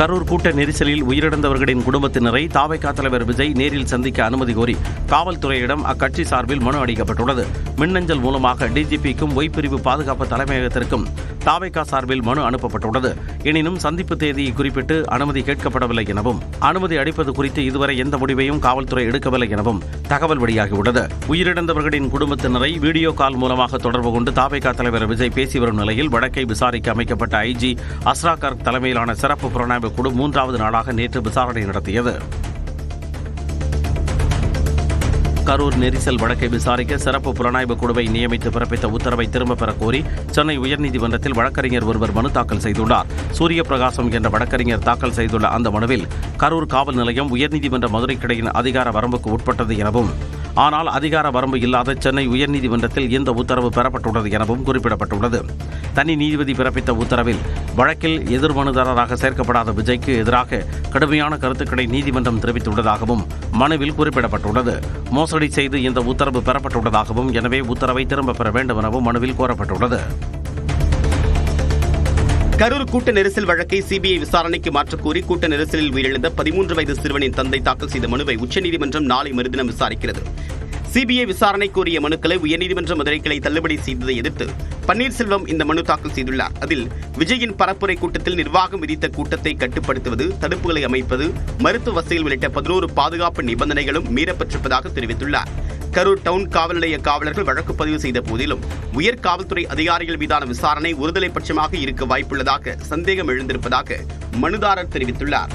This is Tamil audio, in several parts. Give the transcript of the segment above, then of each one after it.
கரூர் கூட்ட நெரிசலில் உயிரிழந்தவர்களின் குடும்பத்தினரை தாவைக்கா தலைவர் விஜய் நேரில் சந்திக்க அனுமதி கோரி காவல்துறையிடம் அக்கட்சி சார்பில் மனு அளிக்கப்பட்டுள்ளது மின்னஞ்சல் மூலமாக டிஜிபிக்கும் ஒய் பிரிவு பாதுகாப்பு தலைமையகத்திற்கும் தாவைக்கா சார்பில் மனு அனுப்பப்பட்டுள்ளது. எனினும் சந்திப்பு தேதியை குறிப்பிட்டு அனுமதி கேட்கப்படவில்லை எனவும் அனுமதி அளிப்பது குறித்து இதுவரை எந்த முடிவையும் காவல்துறை எடுக்கவில்லை எனவும் தகவல் வெளியாகியுள்ளது. உயிரிழந்தவர்களின் குடும்பத்தினரை வீடியோ கால் மூலமாக தொடர்பு கொண்டு தாவைக்கா தலைவர் விஜய் பேசி வரும் நிலையில் வழக்கை விசாரிக்க அமைக்கப்பட்ட ஐஜி அஸ்ரா கர்க் தலைமையிலான சிறப்பு புலனாய்வு குழு மூன்றாவது நாளாக நேற்று விசாரணை நடத்தியது. கரூர் நெரிசல் வழக்கை விசாரிக்க சிறப்பு புலனாய்வு குழுவை நியமித்து பிறப்பித்த உத்தரவை திரும்பப் பெறக் கோரி சென்னை உயர்நீதிமன்றத்தில் வழக்கறிஞர் ஒருவர் மனு தாக்கல் செய்துள்ளார். சூரிய பிரகாசம் என்ற வழக்கறிஞர் தாக்கல் செய்துள்ள அந்த மனுவில் கரூர் காவல் நிலையம் உயர்நீதிமன்ற மதுரை கிளையின் அதிகார வரம்புக்கு உட்பட்டது எனவும் ஆனால் அதிகார வரம்பு இல்லாத சென்னை உயர்நீதிமன்றத்தில் இந்த உத்தரவு பெறப்பட்டுள்ளது எனவும் குறிப்பிடப்பட்டுள்ளது. தனி நீதிபதி பிறப்பித்த உத்தரவில் வழக்கில் எதிர்மனுதாரராக சேர்க்கப்படாத விஜய்க்கு எதிராக கடுமையான கருத்துக்களை நீதிமன்றம் தெரிவித்துள்ளதாகவும் மனுவில் குறிப்பிடப்பட்டுள்ளது. மோசடி செய்து இந்த உத்தரவு பெறப்பட்டுள்ளதாகவும் எனவே உத்தரவை திரும்பப் பெற வேண்டும் எனவும் மனுவில் கோரப்பட்டுள்ளது. கரூர் கூட்ட நெரிசல் வழக்கை சிபிஐ விசாரணைக்கு மாற்றக்கோரி கூட்ட நெரிசலில் உயிரிழந்த பதிமூன்று வயது சிறுவனின் தந்தை தாக்கல் செய்த மனுவை உச்சநீதிமன்றம் நாளை மறுதினம் விசாரிக்கிறது. சிபிஐ விசாரணை கோரிய மனுக்களை உயர்நீதிமன்ற மதுரை கிளை தள்ளுபடி செய்ததை எதிர்த்து பன்னீர்செல்வம் இந்த மனு தாக்கல் செய்துள்ளார். அதில் விஜயின் பரப்புரை கூட்டத்தில் நிர்வாகம் விதித்த கூட்டத்தை கட்டுப்படுத்துவது தடுப்புகளை அமைப்பது மருத்துவ வசதிகள் உள்ளிட்ட பதினோரு பாதுகாப்பு நிபந்தனைகளும் மீறப்பட்டிருப்பதாக தெரிவித்துள்ளார். கரூர் டவுன் காவல் நிலைய காவலர்கள் வழக்கு பதிவு செய்த போதிலும் உயர் காவல்துறை அதிகாரிகள் மீதான விசாரணை ஒருதலை பட்சமாக இருக்க வாய்ப்புள்ளதாக சந்தேகம் எழுந்திருப்பதாக மனுதாரர் தெரிவித்துள்ளார்.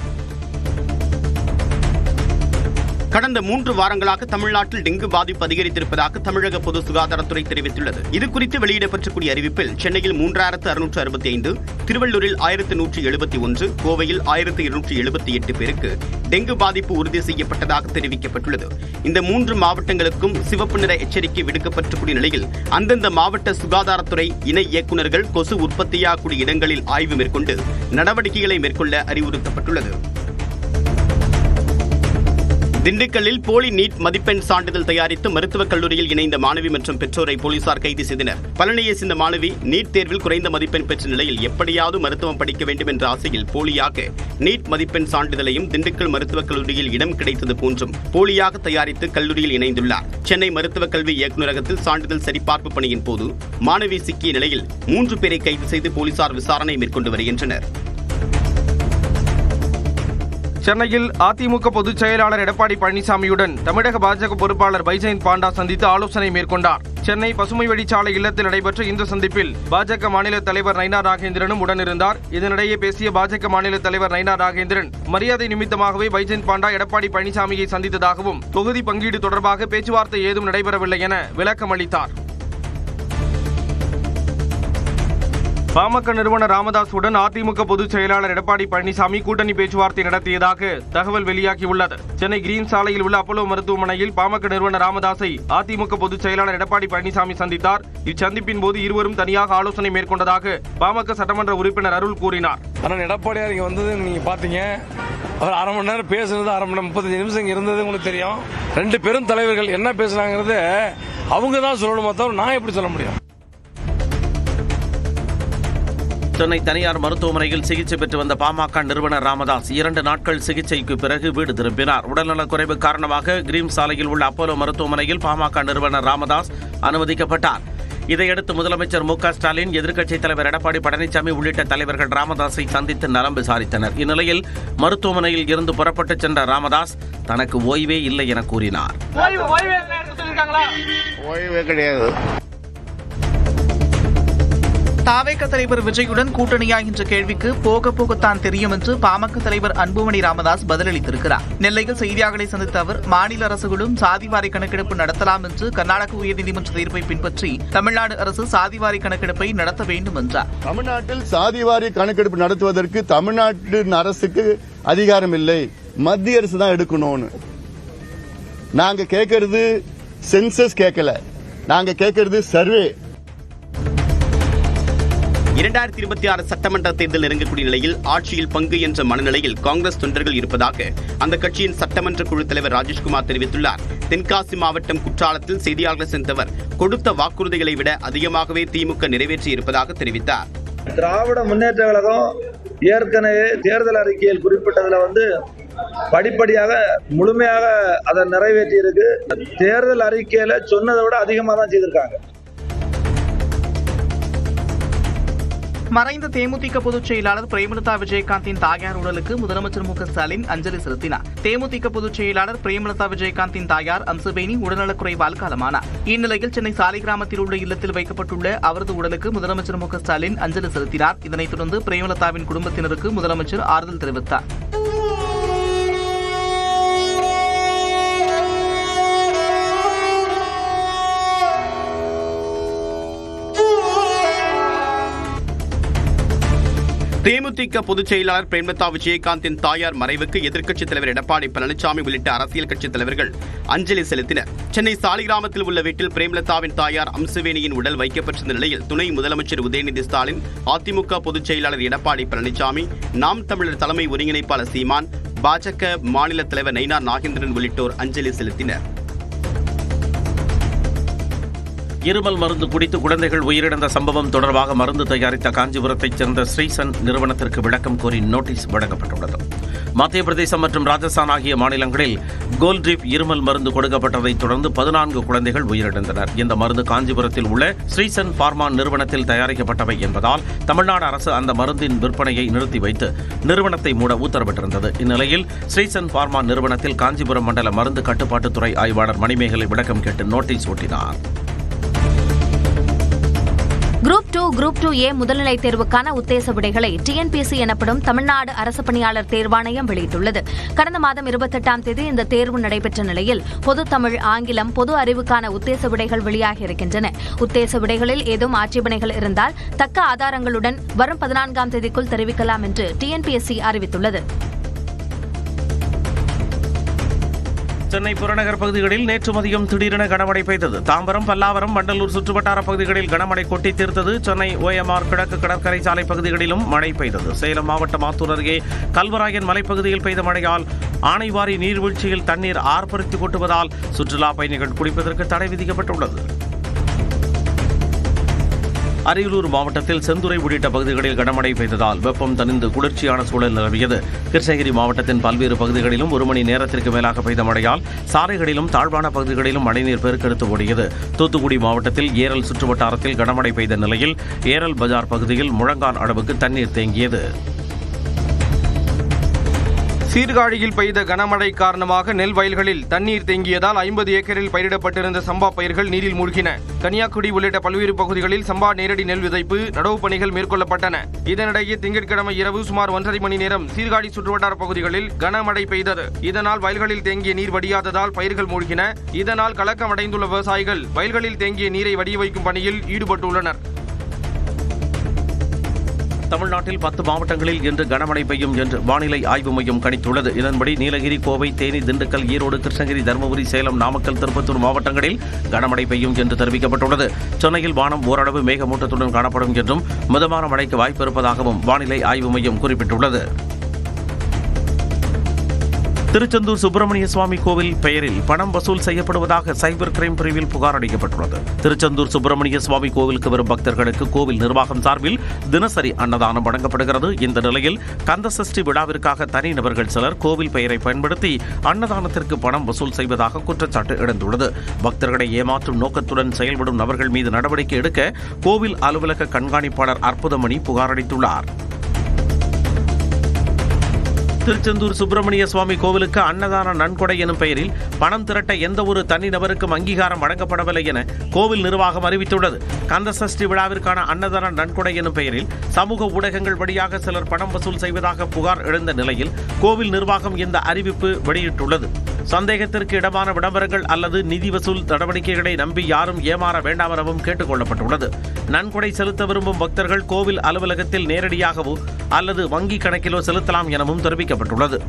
கடந்த மூன்று வாரங்களாக தமிழ்நாட்டில் டெங்கு பாதிப்பு அதிகரித்திருப்பதாக தமிழக பொது சுகாதாரத்துறை தெரிவித்துள்ளது. இது குறித்து வெளியிடப்பட்டிருக்கூடிய அறிவிப்பில் சென்னையில் மூன்றாயிரத்து அறுநூற்று அறுபத்தி ஐந்து திருவள்ளூரில் ஆயிரத்து நூற்றி எழுபத்தி ஒன்று கோவையில் ஆயிரத்து இருநூற்றி எழுபத்தி எட்டு பேருக்கு டெங்கு பாதிப்பு உறுதி செய்யப்பட்டதாக தெரிவிக்கப்பட்டுள்ளது. இந்த மூன்று மாவட்டங்களுக்கும் சிவப்பு நிற எச்சரிக்கை விடுக்கப்பட்டிருக்கூடிய நிலையில் அந்தந்த மாவட்ட சுகாதாரத்துறை இணை இயக்குநர்கள் கொசு உற்பத்தியாகக்கூடிய இடங்களில் ஆய்வு மேற்கொண்டு நடவடிக்கைகளை மேற்கொள்ள அறிவுறுத்தப்பட்டுள்ளது. திண்டுக்கல்லில் போலி நீட் மதிப்பெண் சான்றிதழ் தயாரித்து மருத்துவக் கல்லூரியில் இணைந்த மாணவி மற்றும் பெற்றோரை போலீசார் கைது செய்தனர். பழனியை சேர்ந்த மாணவி நீட் தேர்வில் குறைந்த மதிப்பெண் பெற்ற நிலையில் எப்படியாவது மருத்துவம் படிக்க வேண்டும் என்ற ஆசையில் போலியாக நீட் மதிப்பெண் சான்றிதழையும் திண்டுக்கல் மருத்துவக் கல்லூரியில் இடம் கிடைத்தது போன்றும் போலியாக தயாரித்து கல்லூரியில் இணைந்துள்ளார். சென்னை மருத்துவக் கல்வி இயக்குநரகத்தில் சான்றிதழ் சரிபார்ப்பு பணியின் போது மாணவி சிக்கிய நிலையில் மூன்று பேரை கைது செய்து போலீசார் விசாரணை மேற்கொண்டு வருகின்றனர். சென்னையில் அதிமுக பொதுச் செயலாளர் எடப்பாடி பழனிசாமியுடன் தமிழக பாஜக பொறுப்பாளர் பைஜெயந்த் பாண்டா சந்தித்து ஆலோசனை மேற்கொண்டார். சென்னை பசுமை வழிச்சாலை இல்லத்தில் நடைபெற்ற இந்த சந்திப்பில் பாஜக மாநில தலைவர் நைனா ராகேந்திரனும் உடனிருந்தார். இதனிடையே பேசிய பாஜக மாநில தலைவர் நைனா ராகேந்திரன் மரியாதை நிமித்தமாகவே பைஜெயந்த் பாண்டா எடப்பாடி பழனிசாமியை சந்தித்ததாகவும் தொகுதி பங்கீடு தொடர்பாக பேச்சுவார்த்தை ஏதும் நடைபெறவில்லை என விளக்கம் அளித்தார் பாமக நிறுவனர் ராமதாசுடன் அதிமுக பொதுச் செயலாளர் எடப்பாடி பழனிசாமி கூட்டணி பேச்சுவார்த்தை நடத்தியதாக தகவல் வெளியாகியுள்ளது. சென்னை கிரீன் சாலையில் உள்ள அப்போலோ மருத்துவமனையில் பாமக நிறுவனர் ராமதாசை அதிமுக பொதுச் செயலாளர் எடப்பாடி பழனிசாமி சந்தித்தார். இச்சந்திப்பின் போது இருவரும் தனியாக ஆலோசனை மேற்கொண்டதாக பாமக சட்டமன்ற உறுப்பினர் அருள் கூறினார். ஆனால் எடப்பாடியார் இங்கே வந்தது நீங்கள் பார்த்தீங்க அவர் அரை மணி நேரம் பேசுனது அரை மணி முப்பத்தஞ்சு நிமிஷம் இங்கே இருந்தது உங்களுக்கு தெரியும். ரெண்டு பெரும் தலைவர்கள் என்ன பேசுனாங்கிறது அவங்க தான் சொல்லணுமா தவிர நான் எப்படி சொல்ல முடியும்? சென்னை தனியார் மருத்துவமனையில் சிகிச்சை பெற்று வந்த பாமக நிறுவனர் ராமதாஸ் இரண்டு நாட்கள் சிகிச்சைக்கு பிறகு வீடு திரும்பினார். உடல்நலக் குறைவு காரணமாக கிரீம் சாலையில் உள்ள அப்போலோ மருத்துவமனையில் பாமக நிறுவனர் ராமதாஸ் அனுமதிக்கப்பட்டார். இதையடுத்து முதலமைச்சர் மு க ஸ்டாலின் எதிர்க்கட்சித் தலைவர் எடப்பாடி பழனிசாமி உள்ளிட்ட தலைவர்கள் ராமதாஸை சந்தித்து நலம் விசாரித்தனர். இந்நிலையில் மருத்துவமனையில் இருந்து புறப்பட்டுச் சென்ற ராமதாஸ் தனக்கு ஓய்வே இல்லை என கூறினார். ஓய்வே கிடையாது. தாவேக தலைவர் விஜயுடன் கூட்டணியா என்ற கேள்விக்கு போக போகத்தான் தெரியும் என்று பாமக தலைவர் அன்புமணி ராமதாஸ் பதிலளித்திருக்கிறார். நெல்லையில் செய்தியாளர்களை சந்தித்த அவர் மாநில அரசுகளும் சாதிவாரி கணக்கெடுப்பு நடத்தலாம் என்று கர்நாடக உயர்நீதிமன்ற தீர்ப்பை பின்பற்றி தமிழ்நாடு அரசு சாதிவாரி கணக்கெடுப்பை நடத்த வேண்டும் என்றார். தமிழ்நாட்டில் சாதிவாரி கணக்கெடுப்பு நடத்துவதற்கு தமிழ்நாட்டு அரசுக்கு அதிகாரம் இல்லை. மத்திய அரசு தான் எடுக்கணும்னு. நாங்க கேட்கறது சென்சஸ் கேட்கல. நாங்க கேட்கறது சர்வே இரண்டாயிரத்தி இருபத்தி ஆறு சட்டமன்ற தேர்தல் நெருங்கக்கூடிய நிலையில் ஆட்சியில் பங்கு என்ற மனநிலையில் காங்கிரஸ் தொண்டர்கள் இருப்பதாக அந்த கட்சியின் சட்டமன்ற குழு தலைவர் ராஜேஷ்குமார் தெரிவித்துள்ளார். தென்காசி மாவட்டம் குற்றாலத்தில் செய்தியாளர்கள் சென்றவர் கொடுத்த வாக்குறுதிகளை விட அதிகமாகவே திமுக நிறைவேற்றி இருப்பதாக தெரிவித்தார். திராவிட முன்னேற்ற கழகம் ஏற்கனவே தேர்தல் அறிக்கையில் குறிப்பிட்டதுல வந்து படிப்படியாக முழுமையாக அதை நிறைவேற்றி இருக்கு தேர்தல் அறிக்கையில சொன்னதை விட அதிகமாக தான் செய்திருக்காங்க. மறைந்த தேமுதிக பொதுச் செயலாளர் பிரேமலதா விஜயகாந்தின் தாயார் உடலுக்கு முதலமைச்சர் மு ஸ்டாலின் அஞ்சலி செலுத்தினார். தேமுதிக பொதுச் செயலாளர் பிரேமலதா விஜயகாந்தின் தாயார் அம்சவேணி உடல்நலக்குறைவால் காலமானார் இந்நிலையில் சென்னை சாலிகிராமத்தில் உள்ள இல்லத்தில் வைக்கப்பட்டுள்ள அவரது உடலுக்கு முதலமைச்சர் மு ஸ்டாலின் அஞ்சலி செலுத்தினார். இதனைத் தொடர்ந்து பிரேமலதாவின் குடும்பத்தினருக்கு முதலமைச்சர் ஆறுதல் தெரிவித்தார். தேமுதிக பொதுச் செயலாளர் பிரேமலதா விஜயகாந்தின் தாயார் மறைவுக்கு எதிர்க்கட்சித் தலைவர் எடப்பாடி பழனிசாமி உள்ளிட்ட அரசியல் கட்சித் தலைவர்கள் அஞ்சலி செலுத்தினர். சென்னை சாலிகிராமத்தில் உள்ள வீட்டில் பிரேமலதாவின் தாயார் அம்சவேணியின் உடல் வைக்கப்பட்டிருந்த நிலையில் துணை முதலமைச்சர் உதயநிதி ஸ்டாலின் அதிமுக பொதுச் செயலாளர் எடப்பாடி பழனிசாமி நாம் தமிழர் தலைமை ஒருங்கிணைப்பாளர் சீமான் பாஜக மாநில தலைவர் நைனா நாகேந்திரன் உள்ளிட்டோர் அஞ்சலி செலுத்தினர். இருமல் மருந்து குடித்து குழந்தைகள் உயிரிழந்த சம்பவம் தொடர்பாக மருந்து தயாரித்த காஞ்சிபுரத்தைச் சேர்ந்த ஸ்ரீசன் நிறுவனத்திற்கு விளக்கம் கோரி நோட்டீஸ் வழங்கப்பட்டுள்ளது. மத்திய பிரதேசம் மற்றும் ராஜஸ்தான் ஆகிய மாநிலங்களில் கோல்ட்ரிப் இருமல் மருந்து கொடுக்கப்பட்டதைத் தொடர்ந்து பதினான்கு குழந்தைகள் உயிரிழந்தனர். இந்த மருந்து காஞ்சிபுரத்தில் உள்ள ஸ்ரீசன் பார்மா நிறுவனத்தில் தயாரிக்கப்பட்டவை என்பதால் தமிழ்நாடு அரசு அந்த மருந்தின் விற்பனையை நிறுத்தி வைத்து நிறுவனத்தை மூட உத்தரவிட்டிருந்தது. இந்நிலையில் ஸ்ரீசன் பார்மா நிறுவனத்தில் காஞ்சிபுரம் மண்டல மருந்து கட்டுப்பாட்டுத்துறை ஆய்வாளர் மணிமேகலை விளக்கம் கேட்டு notice ஒட்டினார். Group two group two A முதல்நிலை தேர்வுக்கான உத்தேச விடைகளை டிஎன்பிஎஸ்சி எனப்படும் தமிழ்நாடு அரசு பணியாளர் தேர்வாணையம் வெளியிட்டுள்ளது. கடந்த மாதம் இருபத்தெட்டாம் தேதி இந்த தேர்வு நடைபெற்ற நிலையில் பொது தமிழ் ஆங்கிலம் பொது அறிவுக்கான உத்தேச விடைகள் வெளியாகி இருக்கின்றன. உத்தேச விடைகளில் ஏதும் ஆட்சேபனைகள் இருந்தால் தக்க ஆதாரங்களுடன் வரும் பதினான்காம் தேதிக்குள் தெரிவிக்கலாம் என்று டிஎன்பிஎஸ்சி அறிவித்துள்ளது. சென்னை புறநகர் பகுதிகளில் நேற்று மதியம் திடீரென கனமழை பெய்தது. தாம்பரம் பல்லாவரம் வண்டலூர் சுற்றுவட்டார பகுதிகளில் கனமழை கொட்டி தீர்த்தது. சென்னை ஓஎம்ஆர் கிழக்கு கடற்கரை சாலை பகுதிகளிலும் மழை பெய்தது. சேலம் மாவட்டம் ஆத்தூர் அருகே கல்வராயன் மலைப்பகுதியில் பெய்த மழையால் ஆனைவாரி நீர்வீழ்ச்சியில் தண்ணீர் ஆர்ப்பரித்து கொட்டுவதால் சுற்றுலா பயணிகள் குடிப்பதற்கு தடை விதிக்கப்பட்டுள்ளது. அரியலூர் மாவட்டத்தில் செந்துறை உள்ளிட்ட பகுதிகளில் கனமழை பெய்ததால் வெப்பம் தணிந்து குளிர்ச்சியான சூழல் நிலவியது. கிருஷ்ணகிரி மாவட்டத்தின் பல்வேறு பகுதிகளிலும் ஒரு மணி நேரத்திற்கு மேலாக பெய்த மழையால் சாலைகளிலும் தாழ்வான பகுதிகளிலும் மழைநீர் பெருக்கெடுத்து ஓடியது. தூத்துக்குடி மாவட்டத்தில் ஏரல் சுற்றுவட்டாரத்தில் கனமழை பெய்த நிலையில் ஏரல் பஜார் பகுதியில் முழங்கால் அளவுக்கு தண்ணீர் தேங்கியது. சீர்காழியில் பெய்த கனமழை காரணமாக நெல் வயல்களில் தண்ணீர் தேங்கியதால் ஐம்பது ஏக்கரில் பயிரிடப்பட்டிருந்த சம்பா பயிர்கள் நீரில் மூழ்கின. கன்னியாகுடி உள்ளிட்ட பல்வேறு பகுதிகளில் சம்பா நேரடி நெல் விதைப்பு நடவு பணிகள் மேற்கொள்ளப்பட்டன. இதனிடையே திங்கட்கிழமை இரவு சுமார் ஒன்றரை மணி நேரம் சீர்காழி சுற்றுவட்டார பகுதிகளில் கனமழை பெய்தது. இதனால் வயல்களில் தேங்கிய நீர் வடியாததால் பயிர்கள் மூழ்கின. இதனால் கலக்கமடைந்துள்ள விவசாயிகள் வயல்களில் தேங்கிய நீரை வடிய வைக்கும் பணியில் ஈடுபட்டுள்ளனர். தமிழ்நாட்டில் பத்து மாவட்டங்களில் இன்று கனமழை பெய்யும் என்று வானிலை ஆய்வு மையம் கணித்துள்ளது. இதன்படி நீலகிரி கோவை தேனி திண்டுக்கல் ஈரோடு கிருஷ்ணகிரி தருமபுரி சேலம் நாமக்கல் திருப்பத்தூர் மாவட்டங்களில் கனமழை பெய்யும் என்று தெரிவிக்கப்பட்டுள்ளது. சென்னையில் வானம் ஓரளவு மேகமூட்டத்துடன் காணப்படும் என்றும் மிதமான மழைக்கு வாய்ப்பு இருப்பதாகவும் வானிலை ஆய்வு மையம் குறிப்பிட்டுள்ளது. திருச்செந்தூர் சுப்பிரமணிய சுவாமி கோவில் பெயரில் பணம் வசூல் செய்யப்படுவதாக சைபர் கிரைம் பிரிவில் புகார் அளிக்கப்பட்டுள்ளது. திருச்செந்தூர் சுப்பிரமணிய சுவாமி கோவிலுக்கு வரும் பக்தர்களுக்கு கோவில் நிர்வாகம் சார்பில் தினசரி அன்னதானம் வழங்கப்படுகிறது. இந்த நிலையில் கந்த சஷ்டி விழாவிற்காக தனிநபர்கள் சிலர் கோவில் பெயரை பயன்படுத்தி அன்னதானத்திற்கு பணம் வசூல் செய்வதாக குற்றச்சாட்டு எழுந்துள்ளது. பக்தர்களை ஏமாற்றும் நோக்கத்துடன் செயல்படும் நபர்கள் மீது நடவடிக்கை எடுக்க கோவில் அலுவலக கண்காணிப்பாளர் அற்புதமணி புகார் அளித்துள்ளார். திருச்செந்தூர் சுப்பிரமணிய சுவாமி கோவிலுக்கு அன்னதான நன்கொடை எனும் பெயரில் பணம் திரட்ட எந்த ஒரு தனிநபருக்கும் அங்கீகாரம் வழங்கப்படவில்லை என கோவில் நிர்வாகம் அறிவித்துள்ளது. கந்த சஷ்டி விழாவிற்கான அன்னதான நன்கொடை எனும் பெயரில் சமூக ஊடகங்கள் வழியாக சிலர் பணம் வசூல் செய்வதாக புகார் எழுந்த நிலையில் கோவில் நிர்வாகம் இந்த அறிவிப்பு வெளியிட்டுள்ளது. சந்தேகத்திற்கு இடமான விளம்பரங்கள் அல்லது நிதி வசூல் நடவடிக்கைகளை நம்பி யாரும் ஏமாற வேண்டாம் எனவும் கேட்டுக் கொள்ளப்பட்டுள்ளது நன்கொடை செலுத்த விரும்பும் பக்தர்கள் கோவில் அலுவலகத்தில் நேரடியாகவோ அல்லது வங்கி கணக்கிலோ செலுத்தலாம் எனவும் தெரிவிக்கப்பட்டுள்ளது.